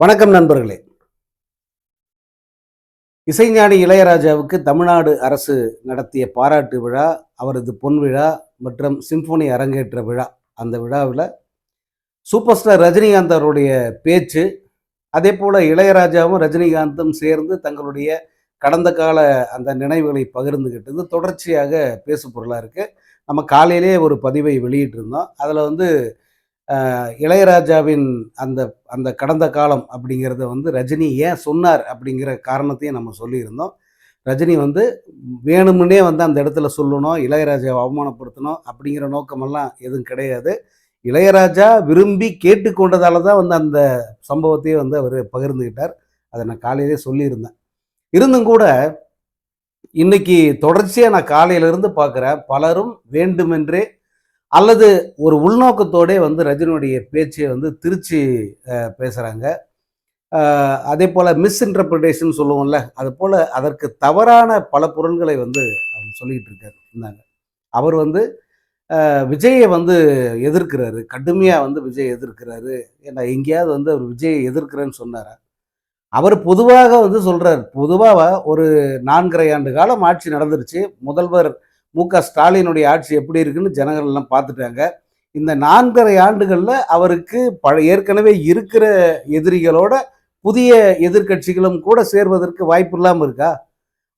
வணக்கம் நண்பர்களே. இசைஞானி இளையராஜாவுக்கு தமிழ்நாடு அரசு நடத்திய பாராட்டு விழா அவரது பொன் விழா மற்றும் சிம்பொனி அரங்கேற்ற விழா. அந்த விழாவில் சூப்பர் ஸ்டார் ரஜினிகாந்த் அவருடைய பேச்சு அதே போல் இளையராஜாவும் ரஜினிகாந்தும் சேர்ந்து தங்களுடைய கடந்த கால அந்த நினைவுகளை பகிர்ந்துக்கிட்டது தொடர்ச்சியாக பேசு பொருளாக இருக்குது நம்ம காலையிலே ஒரு பதிவை வெளியிட்டிருந்தோம். அதில் வந்து இளையராஜாவின் அந்த அந்த கடந்த காலம் அப்படிங்கிறத வந்து ரஜினி ஏன் சொன்னார் அப்படிங்கிற காரணத்தையும் நம்ம சொல்லியிருந்தோம். ரஜினி வந்து வேணும்னே வந்து அந்த இடத்துல சொல்லணும் இளையராஜாவை அவமானப்படுத்தணும் அப்படிங்கிற நோக்கமெல்லாம் எதுவும் கிடையாது. இளையராஜா விரும்பி கேட்டுக்கொண்டதால தான் வந்து அந்த சம்பவத்தையே வந்து அவர் பகிர்ந்துக்கிட்டார். அதை நான் காலையிலே சொல்லியிருந்தேன். இருந்தும் கூட இன்னைக்கு தொடர்ச்சியாக நான் காலையிலிருந்து பார்க்குறேன் பலரும் வேண்டுமென்றே அல்லது ஒரு உள்நோக்கத்தோடே வந்து ரஜினியுடைய பேச்சை வந்து திருச்சி பேசுகிறாங்க அதே போல் மிஸ் இன்டர்பிரிட்டேஷன் சொல்லுவோம்ல அது போல் அதற்கு தவறான பல பொருள்களை வந்து அவங்க சொல்லிக்கிட்டு இருக்காரு. இருந்தாங்க அவர் வந்து விஜயை வந்து எதிர்க்கிறாரு. கடுமையாக வந்து விஜய் எதிர்க்கிறாரு. ஏன்னா எங்கேயாவது வந்து அவர் விஜயை எதிர்க்கிறேன்னு சொன்னார்? அவர் பொதுவாக வந்து சொல்கிறார் பொதுவாக ஒரு நான்கரை ஆண்டு காலம் ஆட்சி நடந்துருச்சு. முதல்வர் மு க ஸ்டாலினுடைய ஆட்சி எப்படி இருக்குன்னு ஜனங்கள் எல்லாம் பார்த்துட்டாங்க. இந்த நான்கரை ஆண்டுகளில் அவருக்கு பழைய ஏற்கனவே இருக்கிற எதிரிகளோட புதிய எதிர்க்கட்சிகளும் கூட சேர்வதற்கு வாய்ப்பு இல்லாமல் இருக்கா?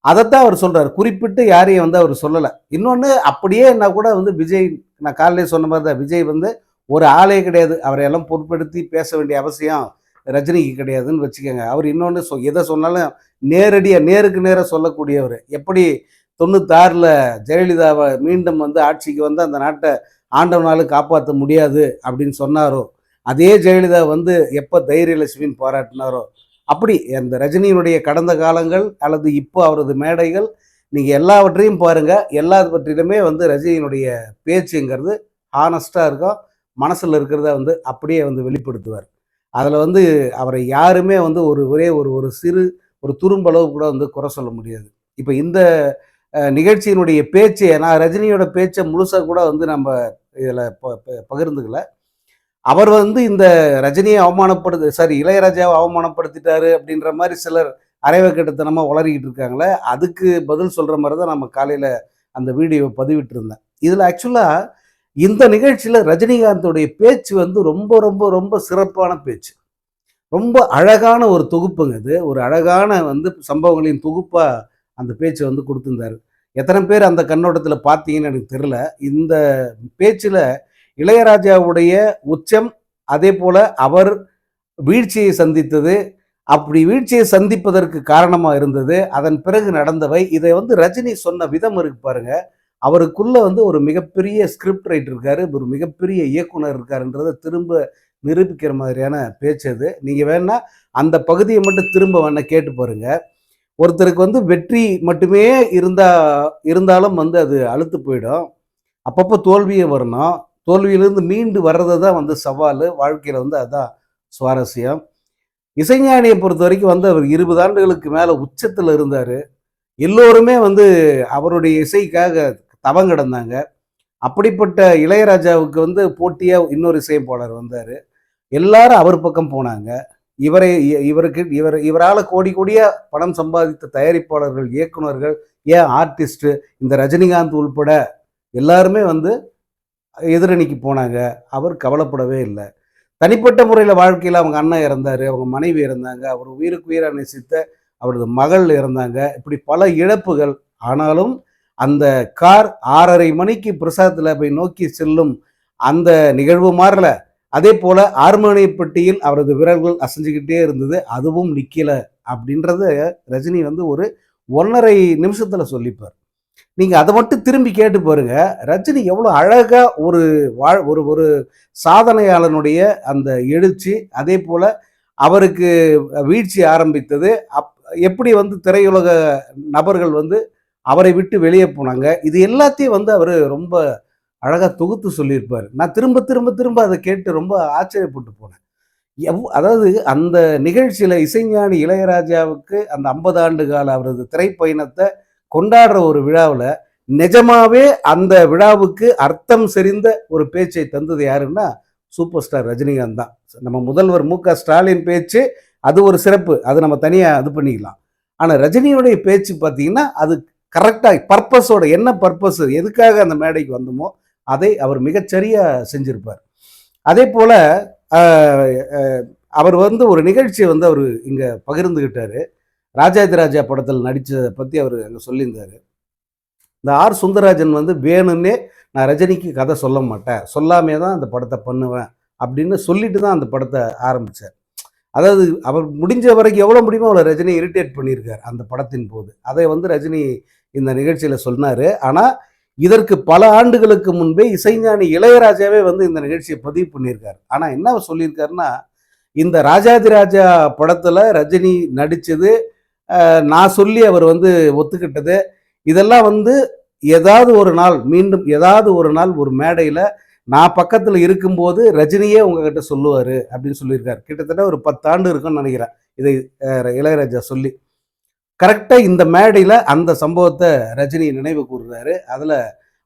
அதைத்தான் அவர் சொல்கிறார் குறிப்பிட்டு யாரையும் வந்து அவர் சொல்லலை. இன்னொன்று அப்படியே என்ன கூட வந்து விஜய் நான் காலையிலே சொன்ன மாதிரி தான் விஜய் வந்து ஒரு ஆளே கிடையாது. அவரை எல்லாம் பொருட்படுத்தி பேச வேண்டிய அவசியம் ரஜினிக்கு கிடையாதுன்னு வச்சுக்கோங்க. அவர் இன்னொன்று சொ எதை சொன்னாலும் நேரடியாக நேருக்கு நேராக சொல்லக்கூடியவர். எப்படி தொண்ணூத்தாறில் ஜெயலலிதாவை மீண்டும் வந்து ஆட்சிக்கு வந்து அந்த நாட்டை ஆண்டவனாலும் காப்பாற்ற முடியாது அப்படின்னு சொன்னாரோ? அதே ஜெயலலிதா வந்து எப்போ தைரியலட்சுமின்னு பாராட்டினாரோ? அப்படி அந்த ரஜினியினுடைய கடந்த காலங்கள் அல்லது இப்போ அவரது மேடைகள் நீங்கள் எல்லாவற்றையும் பாருங்கள் எல்லா எல்லாவற்றிலுமே வந்து ரஜினியினுடைய பேச்சுங்கிறது ஹானஸ்டாக இருக்கும். மனசில் இருக்கிறத வந்து அப்படியே வந்து வெளிப்படுத்துவார். அதில் வந்து அவரை யாருமே வந்து ஒரு ஒரே ஒரு ஒரு சிறு ஒரு துரும்பளவு கூட வந்து குறை சொல்ல முடியாது. இப்போ இந்த நிகழ்ச்சியினுடைய பேச்சு நான் ரஜினியோட பேச்சை முழுசாக கூட வந்து நம்ம இதில் பகிர்ந்துக்கல. அவர் வந்து இந்த ரஜினியை அவமானப்படுத்து சாரி இளையராஜாவை அவமானப்படுத்திட்டாரு அப்படின்ற மாதிரி சிலர் அரைவக்கட்டத்தனமாக உளறிக்கிட்டு இருக்காங்களே அதுக்கு பதில் சொல்கிற மாதிரி தான் நம்ம காலையில் அந்த வீடியோவை பதிவிட்டிருந்தேன். இதில் ஆக்சுவலாக இந்த நிகழ்ச்சியில் ரஜினிகாந்தோடைய பேச்சு வந்து ரொம்ப ரொம்ப ரொம்ப சிறப்பான பேச்சு. ரொம்ப அழகான ஒரு தொகுப்புங்க இது. ஒரு அழகான வந்து சம்பவங்களின் தொகுப்பாக அந்த பேச்சை வந்து கொடுத்துருந்தாரு. எத்தனை பேர் அந்த கண்ணோட்டத்தில் பார்த்தீங்கன்னு எனக்கு தெரில இந்த பேச்சில் இளையராஜாவுடைய உச்சம் அதே போல் அவர் வீழ்ச்சியை சந்தித்தது. அப்படி வீழ்ச்சியை சந்திப்பதற்கு காரணமாக இருந்தது. அதன் பிறகு நடந்தவை. இதை வந்து ரஜினி சொன்ன விதம் இருக்கு பாருங்க. அவருக்குள்ள வந்து ஒரு மிகப்பெரிய ஸ்கிரிப்ட் ரைட் இருக்காரு. ஒரு மிகப்பெரிய இயக்குனர் இருக்காருன்றதை திரும்ப நிரூபிக்கிற மாதிரியான பேச்சு அது. நீங்கள் வேணா அந்த பகுதியை மட்டும் திரும்ப வேணா கேட்டு பாருங்கள் ஒருத்தருக்கு வந்து வெற்றி மட்டுமே இருந்தா இருந்தாலும் வந்து அது அழுத்து போயிடும். அப்பப்போ தோல்வியை வரணும் தோல்வியிலிருந்து மீண்டு வர்றது தான் வந்து சவால். வாழ்க்கையில் வந்து அதுதான் சுவாரஸ்யம். இசைஞானியை பொறுத்த வரைக்கும் வந்து அவர் இருபது ஆண்டுகளுக்கு மேலே உச்சத்தில் இருந்தார். எல்லோருமே வந்து அவருடைய இசைக்காக தவம் கிடந்தாங்க. அப்படிப்பட்ட இளையராஜாவுக்கு வந்து போட்டியாக இன்னொரு இசையமைப்பாளர் வந்தார். எல்லாரும் அவர் பக்கம் போனாங்க. இவரை இ- இவருக்கு இவர் இவரால் கோடி கோடியாக பணம் சம்பாதித்த தயாரிப்பாளர்கள் இயக்குனர்கள் ஏன் ஆர்டிஸ்ட்டு இந்த ரஜினிகாந்த் உள்பட எல்லாருமே வந்து எதிரணிக்கு போனாங்க. அவர் கவலைப்படவே இல்லை. தனிப்பட்ட முறையில் வாழ்க்கையில் அவங்க அண்ணன் இறந்தார் அவங்க மனைவி இறந்தாங்க அவர் உயிருக்கு உயிரை நேசித்த அவரது மகள் இறந்தாங்க. இப்படி பல இழப்புகள். ஆனாலும் அந்த கார் ஆறரை மணிக்கு பிரசாத்தில் போய் நோக்கி செல்லும் அந்த நிகழ்வு மாறல. அதே போல ஹார்மோனியப்பட்டியில் அவரது விரல்கள் அசைஞ்சுக்கிட்டே இருந்தது அதுவும் நிக்கல அப்படின்றத ரஜினி வந்து ஒரு ஒன்றரை நிமிஷத்துல சொல்லிப்பார். நீங்க அதை மட்டும் திரும்பி கேட்டு பாருங்க ரஜினி எவ்வளவு அழகா ஒரு வாழ் ஒரு ஒரு சாதனையாளனுடைய அந்த எழுச்சி அதே போல அவருக்கு வீழ்ச்சி ஆரம்பித்தது அப் எப்படி வந்து திரையுலக நபர்கள் வந்து அவரை விட்டு வெளியே போனாங்க இது எல்லாத்தையும் வந்து அவர் ரொம்ப அழகாக தொகுத்து சொல்லியிருப்பார். நான் திரும்ப திரும்ப திரும்ப அதை கேட்டு ரொம்ப ஆச்சரியப்பட்டு போனேன். எவ் அதாவது அந்த நிகழ்ச்சியில் இசைஞானி இளையராஜாவுக்கு அந்த ஐம்பது ஆண்டு கால அவரது திரைப்பயணத்தை கொண்டாடுற ஒரு விழாவில் நிஜமாவே அந்த விழாவுக்கு அர்த்தம் செறிந்த ஒரு பேச்சை தந்தது யாருன்னா சூப்பர் ஸ்டார் ரஜினிகாந்த் தான். நம்ம முதல்வர் மு க ஸ்டாலின் பேச்சு அது ஒரு சிறப்பு. அது நம்ம தனியாக இது பண்ணிக்கலாம். ஆனால் ரஜினியுடைய பேச்சு பார்த்தீங்கன்னா அது கரெக்டாக பர்பஸோட என்ன பர்பஸ் எதுக்காக அந்த மேடைக்கு வந்தோமோ அதை அவர் மிகச்சரியாக செஞ்சிருப்பார். அதே போல் அவர் வந்து ஒரு நிகழ்ச்சியை வந்து அவர் இங்கே பகிர்ந்துக்கிட்டார் ராஜாதிராஜா படத்தில் நடித்ததை பற்றி அவர் அங்கே சொல்லியிருந்தார். இந்த ஆர். சுந்தரராஜன் வந்து வேணும்னே நான் ரஜினிக்கு கதை சொல்ல மாட்டேன். சொல்லாமே தான் அந்த படத்தை பண்ணுவேன் அப்படின்னு சொல்லிட்டு தான் அந்த படத்தை ஆரம்பித்தார் அதாவது அவர் முடிஞ்ச வரைக்கும் எவ்வளோ முடியுமோ அவ்வளோ ரஜினி இரிட்டேட் பண்ணியிருக்கார் அந்த படத்தின் போது. அதை வந்து ரஜினி இந்த நிகழ்ச்சியில் சொன்னார். ஆனால் இதற்கு பல ஆண்டுகளுக்கு முன்பே இசைஞானி இளையராஜாவே வந்து இந்த நிகழ்ச்சியை பதிவு பண்ணியிருக்காரு. ஆனால் என்ன சொல்லியிருக்காருன்னா இந்த ராஜாதிராஜா படத்தில் ரஜினி நடித்தது நான் சொல்லி அவர் வந்து ஒத்துக்கிட்டது. இதெல்லாம் வந்து ஏதாவது ஒரு நாள் மீண்டும் ஏதாவது ஒரு நாள் ஒரு மேடையில் நான் பக்கத்தில் இருக்கும்போது ரஜினியே உங்ககிட்ட சொல்லுவார் அப்படின்னு சொல்லியிருக்காரு. கிட்டத்தட்ட ஒரு பத்தாண்டு இருக்கும்னு நினைக்கிறேன். இதை இளையராஜா சொல்லி. கரெக்டாக இந்த மேடையில் அந்த சம்பவத்தை ரஜினி நினைவு கூறுறாரு அதில்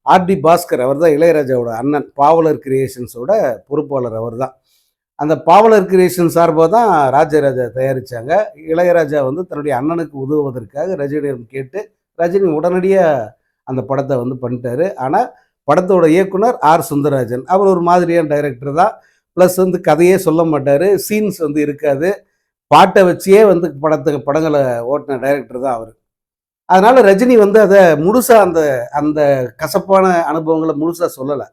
ஆர்டி பாஸ்கர் அவர் தான் இளையராஜாவோட அண்ணன் பாவலர் கிரியேஷன்ஸோட பொறுப்பாளர் அவர் தான் அந்த பாவலர் கிரியேஷன் சார்பாக தான் ராஜராஜா தயாரித்தாங்க இளையராஜா வந்து தன்னுடைய அண்ணனுக்கு உதவுவதற்காக ரஜினியிடம் கேட்டு ரஜினி உடனடியாக அந்த படத்தை வந்து பண்ணிட்டாரு. ஆனால் படத்தோட இயக்குனர் ஆர் சுந்தரராஜன். அவர் ஒரு மாதிரியான டைரக்டர் தான். ப்ளஸ் வந்து கதையே சொல்ல மாட்டார். சீன்ஸ் வந்து இருக்காது. பாட்டை வச்சே வந்து படத்துக்கு படங்களை ஓட்டின டைரக்டர் தான் அவர். அதனால் ரஜினி வந்து அதை முழுசாக அந்த அந்த கசப்பான அனுபவங்களை முழுசாக சொல்லலை.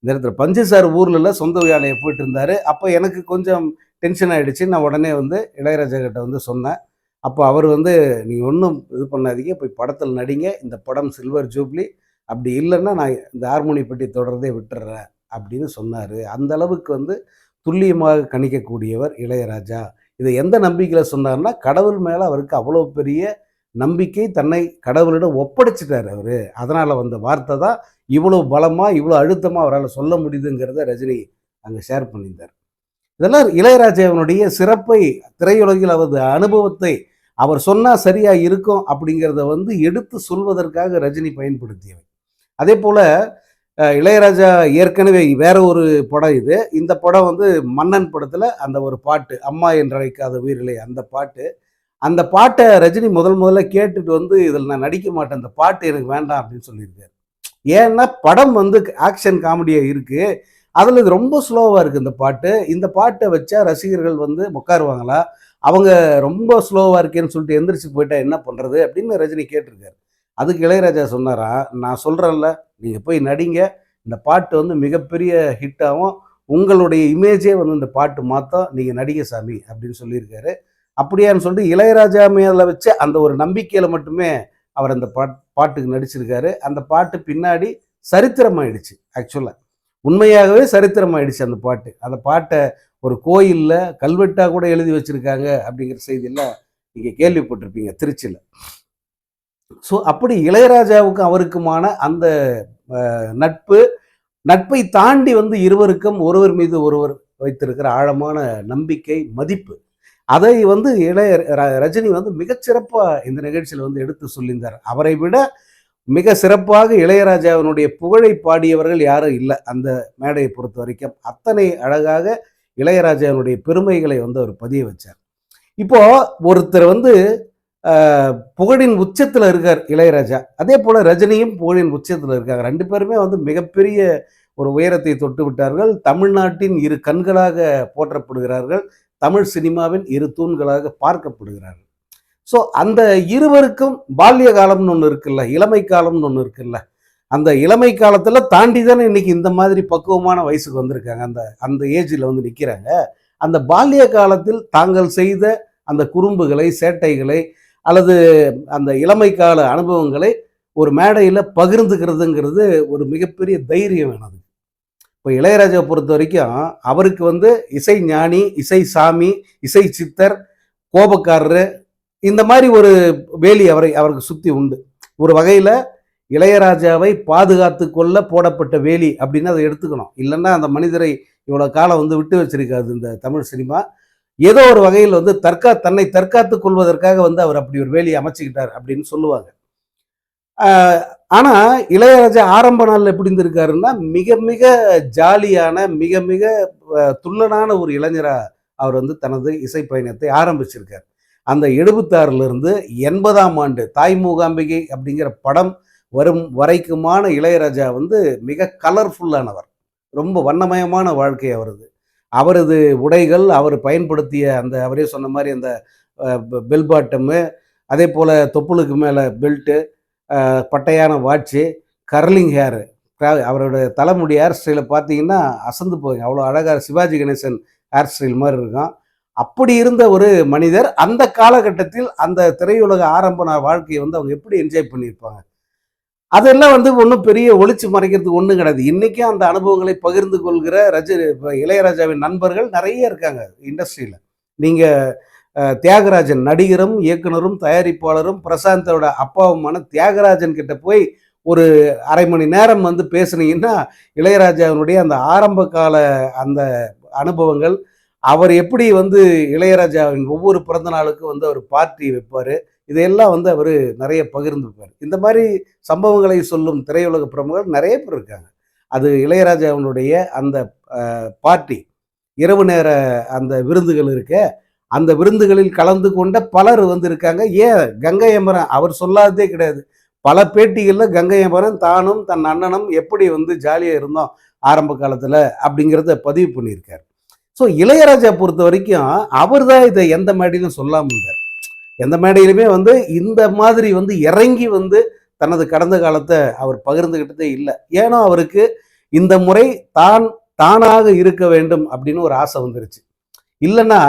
இந்த இடத்துல பஞ்சு சார் ஊரில் சொந்த யானையை போயிட்டு இருந்தார். அப்போ எனக்கு கொஞ்சம் டென்ஷன் ஆகிடுச்சு நான் உடனே வந்து இளையராஜா கிட்ட வந்து சொன்னேன். அப்போ அவர் வந்து நீ ஒன்றும் இது பண்ணாதீங்க போய் படத்தில் நடிங்க. இந்த படம் சில்வர் ஜூப்ளி அப்படி இல்லைன்னா நான் இந்த ஹார்மோனி பெட்டி தொடர்றதே விட்டுறேன். அப்படின்னு சொன்னார். அந்த அளவுக்கு வந்து துல்லியமாக கணிக்கக்கூடியவர் இளையராஜா. இதை எந்த நம்பிக்கையில் சொன்னார்னா கடவுள் மேலே அவருக்கு அவ்வளோ பெரிய நம்பிக்கை தன்னை கடவுளிடம் ஒப்படைச்சிட்டார் அவர். அதனால் வந்த வார்த்தை தான் இவ்வளோ பலமாக இவ்வளோ அழுத்தமாக அவரால் சொல்ல முடியுதுங்கிறத ரஜினி அங்கே ஷேர் பண்ணியிருந்தார். இதெல்லாம் இளையராஜாவினுடைய சிறப்பை திரையுலகில் அவரது அனுபவத்தை அவர் சொன்னால் சரியாக இருக்கும் அப்படிங்கிறத வந்து எடுத்து சொல்வதற்காக ரஜினி பயன்படுத்தியவை. அதே போல் இளையராஜா ஏற்கனவே வேற ஒரு படம் இது. இந்த படம் வந்து மன்னன் படத்தில் அந்த ஒரு பாட்டு அம்மா என்றழைக்காத உயிரிலே அந்த பாட்டு. அந்த பாட்டை ரஜினி முதல் முதல்ல கேட்டுட்டு வந்து இதில் நான் நடிக்க மாட்டேன் அந்த பாட்டு எனக்கு வேண்டாம் அப்படின்னு சொல்லியிருக்காரு. ஏன்னா படம் வந்து ஆக்ஷன் காமெடியாக இருக்குது அதில் இது ரொம்ப ஸ்லோவாக இருக்குது இந்த பாட்டு. இந்த பாட்டை வச்சா ரசிகர்கள் வந்து உட்காருவாங்களா? அவங்க ரொம்ப ஸ்லோவாக இருக்கேன்னு சொல்லிட்டு எந்திரிச்சு போயிட்டா என்ன பண்ணுறது அப்படின்னு ரஜினி கேட்டிருக்காரு. அதுக்கு இளையராஜா சொன்னாரா நான் சொல்கிறேன்ல நீங்கள் போய் நடிங்க. இந்த பாட்டு வந்து மிகப்பெரிய ஹிட்டாகவும் உங்களுடைய இமேஜே வந்து இந்த பாட்டு மாற்றம் நீங்கள் நடிக சாமி அப்படின்னு சொல்லியிருக்காரு. அப்படியான்னு சொல்லிட்டு இளையராஜா மேல வச்ச அந்த ஒரு நம்பிக்கையில் மட்டுமே அவர் அந்த பாட் பாட்டுக்கு நடிச்சிருக்காரு. அந்த பாட்டு பின்னாடி சரித்திரமாயிடுச்சு ஆக்சுவலாக உண்மையாகவே சரித்திரமாயிடுச்சு அந்த பாட்டு. அந்த பாட்டை ஒரு கோயிலில் கல்வெட்டாக கூட எழுதி வச்சுருக்காங்க அப்படிங்கிற செய்தியெல்லாம் நீங்கள் கேள்விப்பட்டிருப்பீங்க திருச்சியில். ஸோ அப்படி இளையராஜாவுக்கும் அவருக்குமான அந்த நட்பு நட்பை தாண்டி வந்து இருவருக்கும் ஒருவர் மீது ஒருவர் வைத்திருக்கிற ஆழமான நம்பிக்கை மதிப்பு. அதை வந்து இளைய ர- ரஜினி வந்து மிகச்சிறப்பாக இந்த நிகழ்ச்சியில் வந்து எடுத்து சொல்லியிருந்தார். அவரை விட மிக சிறப்பாக இளையராஜாவினுடைய புகழை பாடியவர்கள் யாரும் இல்லை அந்த மேடையை பொறுத்த வரைக்கும். அத்தனை அழகாக இளையராஜாவினுடைய பெருமைகளை வந்து அவர் பதிய வச்சார். இப்போ ஒருத்தர் வந்து புகழின் உச்சத்தில் இருக்கார் இளையராஜா. அதே போல் ரஜினியும் புகழின் உச்சத்தில் இருக்காங்க. ரெண்டு பேருமே வந்து மிகப்பெரிய ஒரு உயரத்தை தொட்டு விட்டார்கள். தமிழ்நாட்டின் இரு கண்களாக போற்றப்படுகிறார்கள். தமிழ் சினிமாவின் இரு தூண்களாக பார்க்கப்படுகிறார்கள். ஸோ அந்த இருவருக்கும் பால்ய காலம்னு ஒன்று இருக்குல்ல இளமை காலம்னு ஒன்று இருக்குல்ல அந்த இளமை காலத்தில் தாண்டி தானே இன்னைக்கு இந்த மாதிரி பக்குவமான வயசுக்கு வந்திருக்காங்க. அந்த அந்த ஏஜில் வந்து நிற்கிறாங்க அந்த பால்ய காலத்தில் தாங்கள் செய்த அந்த குறும்புகளை சேட்டைகளை அல்லது அந்த இளமை கால அனுபவங்களை ஒரு மேடையில் பகிர்ந்துக்கிறதுங்கிறது ஒரு மிகப்பெரிய தைரியம் வேணும் இப்போ இளையராஜாவை பொறுத்த வரைக்கும் அவருக்கு வந்து இசை ஞானி இசை சாமி இசை சித்தர் கோபக்காரர் இந்த மாதிரி ஒரு வேலி அவரை அவருக்கு சுற்றி உண்டு. ஒரு வகையில் இளையராஜாவை பாதுகாத்து கொள்ள போடப்பட்ட வேலி அப்படின்னு அதை எடுத்துக்கணும். இல்லைன்னா அந்த மனிதரை இவ்வளோ காலம் வந்து விட்டு வச்சிருக்காது இந்த தமிழ் சினிமா. ஏதோ ஒரு வகையில் வந்து தற்கா தன்னை தற்காத்து கொள்வதற்காக வந்து அவர் அப்படி ஒரு வேலையை அமைச்சுக்கிட்டார் அப்படின்னு சொல்லுவாங்க. ஆனால் இளையராஜா ஆரம்ப நாளில் எப்படி இருந்திருக்காருன்னா மிக மிக ஜாலியான மிக மிக துள்ளனான ஒரு இளைஞராக அவர் வந்து தனது இசை பயணத்தை ஆரம்பிச்சிருக்கார். அந்த எழுபத்தாறுலேருந்து எண்பதாம் ஆண்டு தாய் மூகாம்பிகை அப்படிங்கிற படம் வரும் வரைக்குமான இளையராஜா வந்து மிக கலர்ஃபுல்லானவர் ரொம்ப வண்ணமயமான வாழ்க்கை அவரது. அவரது உடைகள் அவர் பயன்படுத்திய அந்த அவரே சொன்ன மாதிரி அந்த பெல் பாட்டமு அதே போல் தொப்புளுக்கு மேலே பெல்ட்டு பட்டையான வாட்சு கர்லிங் ஹேரு அவரோட தலைமுடி ஹேர் ஸ்டைலை பார்த்தீங்கன்னா அசந்து போகுங்க அவ்வளோ அழகாக சிவாஜி கணேசன் ஹேர் ஸ்டைல் மாதிரி இருக்கும். அப்படி இருந்த ஒரு மனிதர் அந்த காலகட்டத்தில் அந்த திரையுலக ஆரம்ப வாழ்க்கையை வந்து அவங்க எப்படி என்ஜாய் பண்ணியிருப்பாங்க? அதெல்லாம் வந்து ஒன்றும் பெரிய ஒளிச்சு மறைக்கிறதுக்கு ஒன்றும் கிடையாது. இன்றைக்கும் அந்த அனுபவங்களை பகிர்ந்து கொள்கிற ரஜ இளையராஜாவின் நண்பர்கள் நிறைய இருக்காங்க இண்டஸ்ட்ரியில் நீங்கள் தியாகராஜன் நடிகரும் இயக்குனரும் தயாரிப்பாளரும் பிரசாந்தோட அப்பாவுமான தியாகராஜன் கிட்ட போய் ஒரு அரை மணி நேரம் வந்து பேசுனீங்கன்னா இளையராஜாவினுடைய அந்த ஆரம்ப கால அந்த அனுபவங்கள் அவர் எப்படி வந்து இளையராஜாவின் ஒவ்வொரு பிறந்த நாளுக்கும் வந்து அவர் பார்ட்டி வைப்பார் இதையெல்லாம் வந்து அவர் நிறைய பகிர்ந்துப்பார். இந்த மாதிரி சம்பவங்களை சொல்லும் திரையுலக பிரமுகர் நிறைய பேர் இருக்காங்க. அது இளையராஜாவினுடைய அந்த பார்ட்டி இரவு நேர அந்த விருந்துகள் இருக்க அந்த விருந்துகளில் கலந்து கொண்ட பலர் வந்து இருக்காங்க. ஏன் கங்கை அமரன் அவர் சொல்லாததே கிடையாது. பல பேட்டிகளில் கங்கை அமரன் தானும் தன் அண்ணனும் எப்படி வந்து ஜாலியாக இருந்தோம் ஆரம்ப காலத்தில் அப்படிங்கிறத பதிவு பண்ணியிருக்கார். ஸோ இளையராஜா பொறுத்த வரைக்கும் அவர் தான் இதை எந்த மேடையிலும் சொல்லாமல் இருந்தார். எந்த மேடையிலுமே வந்து இந்த மாதிரி வந்து இறங்கி வந்து தனது கடந்த காலத்தை அவர் பகிர்ந்துக்கிட்டதே இல்லை. ஏன்னா அவருக்கு இந்த முறை தான் தானாக இருக்க வேண்டும் அப்படின்னு ஒரு ஆசை வந்துருச்சு. இல்லைன்னா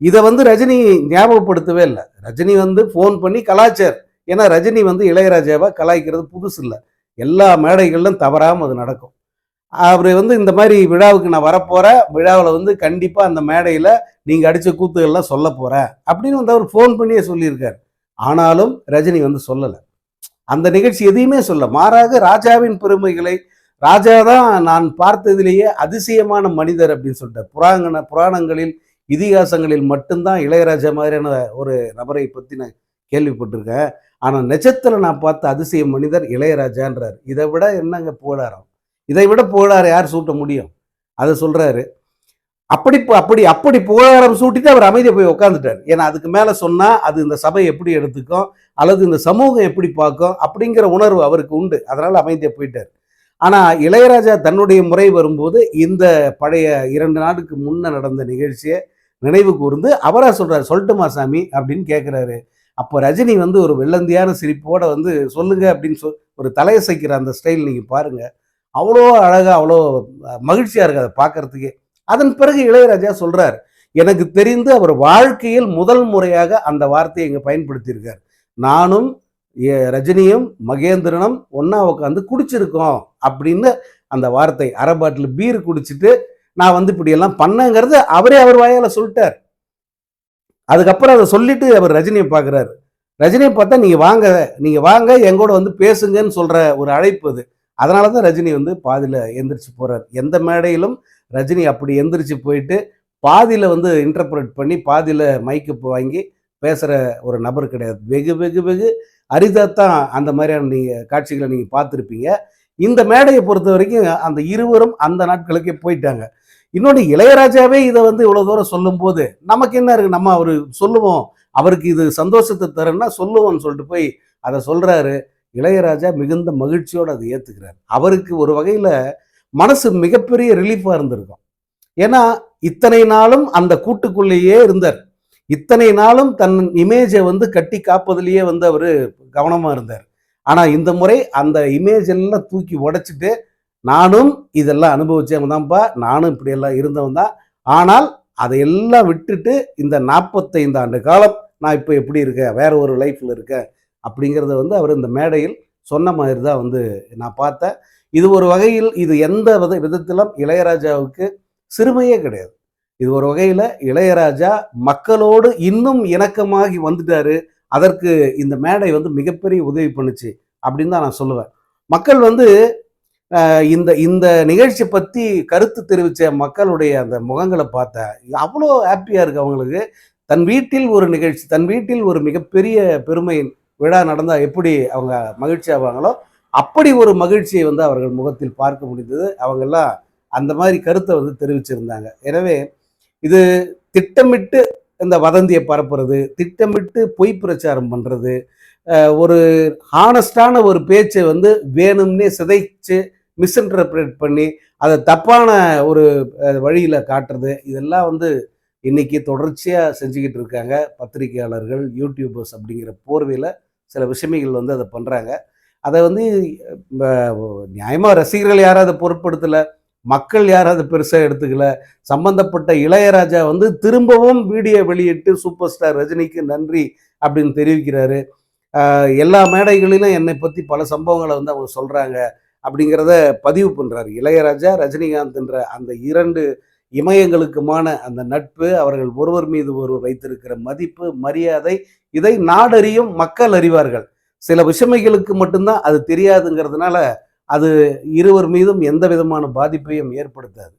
இதை வந்து ரஜினி ஞாபகப்படுத்தவே இல்லை. ரஜினி வந்து ஃபோன் பண்ணி கலாச்சார். ஏன்னா ரஜினி வந்து இளையராஜாவை கலாய்க்கிறது புதுசு இல்லை. எல்லா மேடைகளிலும் தவறாமல் அது நடக்கும். அவர் வந்து இந்த மாதிரி விழாவுக்கு நான் வரப்போகிறேன் விழாவில் வந்து கண்டிப்பாக அந்த மேடையில் நீங்கள் அடித்த கூத்துகள்லாம் சொல்ல போகிறேன் அப்படின்னு வந்து அவர் ஃபோன் பண்ணியே சொல்லியிருக்கார். ஆனாலும் ரஜினி வந்து சொல்லலை. அந்த நிகழ்ச்சி எதையுமே சொல்ல. மாறாக ராஜாவின் பெருமைகளை ராஜா தான் நான் பார்த்ததிலேயே அதிசயமான மனிதர் அப்படின்னு சொல்லிட்டார். புராண புராணங்களில் இதிகாசங்களில் மட்டும்தான் இளையராஜா மாதிரியான ஒரு நபரை பற்றி நான் கேள்விப்பட்டிருக்கேன். ஆனால் நிஜத்தில் நான் பார்த்த அதிசய மனிதர் இளையராஜான்றார். இதை விட என்னங்க புகழாரம்? இதை விட புகழாரை யார் சூட்ட முடியும்? அதை சொல்கிறாரு அப்படி அப்படி அப்படி புகழாரம் சூட்டிட்டு அவர் அமைதியை போய் உட்காந்துட்டார் ஏன்னா அதுக்கு மேலே சொன்னால் அது இந்த சபை எப்படி எடுத்துக்கும்? அல்லது இந்த சமூகம் எப்படி பார்க்கும்? அப்படிங்கிற உணர்வு அவருக்கு உண்டு. அதனால் அமைதியாக போயிட்டார். ஆனால் இளையராஜா தன்னுடைய முறை வரும்போது இந்த பழைய இரண்டு நாளுக்கு முன்னே நடந்த நிகழ்ச்சியை நினைவு கூர்ந்து அவராக சொல்கிறார் சொல்லட்டுமா சாமி? அப்படின்னு கேட்குறாரு அப்போ ரஜினி வந்து ஒரு வெள்ளந்தியான சிரிப்போட வந்து சொல்லுங்க அப்படின்னு சொல் ஒரு தலையசைக்கிற அந்த ஸ்டைல் நீங்கள் பாருங்கள் அவ்வளோ அழகாக அவ்வளோ மகிழ்ச்சியாக இருக்குது அதை பார்க்கறதுக்கே. அதன் பிறகு இளையராஜா சொல்கிறார் எனக்கு தெரிந்து அவர் வாழ்க்கையில் முதல் முறையாக அந்த வார்த்தையை இங்கே பயன்படுத்தியிருக்கார். நானும் ரஜினியும் மகேந்திரனும் ஒன்றா உட்காந்து குடிச்சிருக்கோம் அப்படின்னு அந்த வார்த்தை அரை பாட்டில் பீர் குடிச்சிட்டு நான் வந்து இப்படியெல்லாம் பண்ணங்கிறது அவரே அவர் வாயால் சொல்லிட்டார். அதுக்கப்புறம் அதை சொல்லிட்டு அவர் ரஜினியை பார்க்குறாரு. ரஜினியை பார்த்தா நீங்கள் வாங்க நீங்கள் வாங்க எங்கூட வந்து பேசுங்கன்னு சொல்கிற ஒரு அழைப்பு அது. அதனால தான் ரஜினி வந்து பாதியில் எந்திரிச்சு போகிறார் எந்த மேடையிலும் ரஜினி அப்படி எந்திரிச்சு போயிட்டு பாதியில் வந்து இன்டர்பிரட் பண்ணி பாதியில் மைக்கு வாங்கி பேசுகிற ஒரு நபர் கிடையாது. வெகு வெகு வெகு அரிதாக தான் அந்த மாதிரியான நீங்கள் காட்சிகளை நீங்கள் பார்த்துருப்பீங்க. இந்த மேடையை பொறுத்த வரைக்கும் அந்த இருவரும் அந்த நாட்களுக்கே போயிட்டாங்க. இன்னொன்று இளையராஜாவே இதை வந்து இவ்வளோ தூரம் சொல்லும்போது நமக்கு என்ன இருக்குது நம்ம அவர் சொல்லுவோம். அவருக்கு இது சந்தோஷத்தை தருன்னா சொல்லுவோம்னு சொல்லிட்டு போய் அதை சொல்கிறாரு இளையராஜா மிகுந்த மகிழ்ச்சியோடு அதை ஏற்றுக்கிறார் அவருக்கு ஒரு வகையில் மனசு மிகப்பெரிய ரிலீஃபாக இருந்திருக்கும். ஏன்னா இத்தனை நாளும் அந்த கூட்டுக்குள்ளேயே இருந்தார். இத்தனை நாளும் தன் இமேஜை வந்து கட்டி காப்பதிலேயே வந்து அவர் கவனமாக இருந்தார். ஆனால் இந்த முறை அந்த இமேஜ் எல்லாம் தூக்கி உடைச்சிட்டு நானும் இதெல்லாம் அனுபவிச்சவன் தான்ப்பா நானும் இப்படியெல்லாம் இருந்தவன் தான். ஆனால் அதையெல்லாம் விட்டுட்டு இந்த நாற்பத்தைந்து ஆண்டு காலம் நான் இப்போ எப்படி இருக்கேன்? வேற ஒரு லைஃப்பில் இருக்கேன். அப்படிங்கிறத வந்து அவர் இந்த மேடையில் சொன்ன மாதிரி தான் வந்து நான் பார்த்தேன். இது ஒரு வகையில் இது எந்த வித விதத்திலும் இளையராஜாவுக்கு சிறுமையே கிடையாது. இது ஒரு வகையில் இளையராஜா மக்களோடு இன்னும் இணக்கமாகி வந்துட்டாரு. அதற்கு இந்த மேடை வந்து மிகப்பெரிய உதவி பண்ணுச்சு அப்படின்னு தான் நான் சொல்லுவேன். மக்கள் வந்து இந்த இந்த நிகழ்ச்சி பற்றி கருத்து தெரிவித்த மக்களுடைய அந்த முகங்களை பார்த்தேன் அவ்வளோ ஹாப்பியாக இருக்குது அவங்களுக்கு. தன் வீட்டில் ஒரு நிகழ்ச்சி தன் வீட்டில் ஒரு மிகப்பெரிய பெருமை விழா நடந்தால் எப்படி அவங்க மகிழ்ச்சி ஆவாங்களோ அப்படி ஒரு மகிழ்ச்சியை வந்து அவர்கள் முகத்தில் பார்க்க முடிந்தது. அவங்கெல்லாம் அந்த மாதிரி கருத்தை வந்து தெரிவிச்சிருந்தாங்க. எனவே இது திட்டமிட்டு இந்த வதந்தியை பரப்புறது திட்டமிட்டு பொய் பிரச்சாரம் பண்ணுறது ஒரு ஹானஸ்டான ஒரு பேச்சை வந்து வேணும்னே சிதைச்சு மிஸ்இன்டர்பிரேட் பண்ணி அதை தப்பான ஒரு வழியில் காட்டுறது இதெல்லாம் வந்து இன்னைக்கு தொடர்ச்சியாக செஞ்சுக்கிட்டு இருக்காங்க பத்திரிகையாளர்கள் யூடியூபர்ஸ் அப்படிங்கிற போர்வையில் சில விஷயங்கள் வந்து அதை பண்ணுறாங்க அதை வந்து நியாயமாக ரசிகர்கள் யாரும் அதை பொருட்படுத்தலை மக்கள் யாரும் அதை பெருசாக எடுத்துக்கல. சம்பந்தப்பட்ட இளையராஜா வந்து திரும்பவும் வீடியோ வெளியிட்டு சூப்பர் ஸ்டார் ரஜினிக்கு நன்றி அப்படின்னு தெரிவிக்கிறாரு. எல்லா மேடைகளிலும் என்னை பற்றி பல சம்பவங்களை வந்து அவங்க சொல்கிறாங்க அப்படிங்கிறத பதிவு பண்ணுறாரு இளையராஜா ரஜினிகாந்த்ன்ற அந்த இரண்டு இமயங்களுக்குமான அந்த நட்பு அவர்கள் ஒருவர் மீது ஒருவர் வைத்திருக்கிற மதிப்பு மரியாதை இதை நாடறியும் மக்கள் அறிவார்கள். சில விஷயமைகளுக்கு மட்டும்தான் அது தெரியாதுங்கிறதுனால அது இருவர் மீதும் எந்த விதமான பாதிப்பையும் ஏற்படுத்தாது.